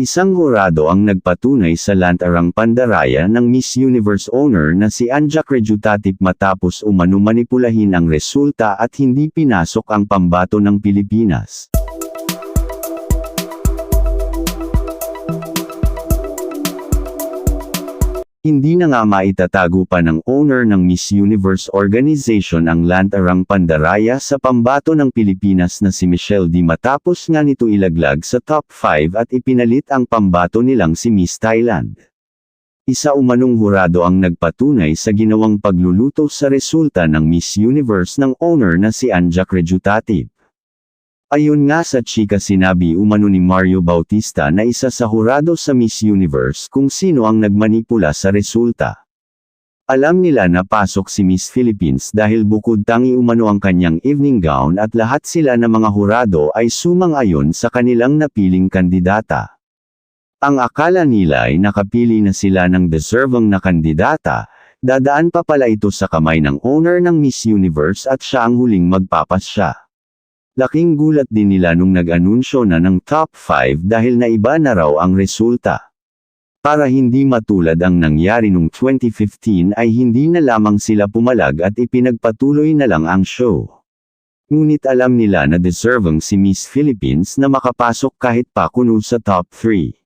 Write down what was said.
Isang hurado ang nagpatunay sa lantarang pandaraya ng Miss Universe owner na si Anja Crejutatip matapos umano manipulahin ang resulta at hindi pinasok ang pambato ng Pilipinas. Hindi na nga maitatago pa ng owner ng Miss Universe organization ang lantarang pandaraya sa pambato ng Pilipinas na si Michelle Di matapos nga nito ilaglag sa top 5 at ipinalit ang pambato nilang si Miss Thailand. Isa umanong hurado ang nagpatunay sa ginawang pagluluto sa resulta ng Miss Universe ng owner na si Anja Crejutatip. Ayon nga sa chika sinabi umano ni Mario Bautista na isa sa hurado sa Miss Universe kung sino ang nagmanipula sa resulta. Alam nila na pasok si Miss Philippines dahil bukod tangi umano ang kanyang evening gown at lahat sila na mga hurado ay sumang-ayon sa kanilang napiling kandidata. Ang akala nila ay nakapili na sila ng deserving na kandidata, dadaan pa pala ito sa kamay ng owner ng Miss Universe at siya ang huling magpapasya. Laking gulat din nila nung nag-anunsyo na ng top 5 dahil naiba na raw ang resulta. Para hindi matulad ang nangyari nung 2015 ay hindi na lamang sila pumalag at ipinagpatuloy na lang ang show. Ngunit alam nila na deserving si Miss Philippines na makapasok kahit pa kuno sa top 3.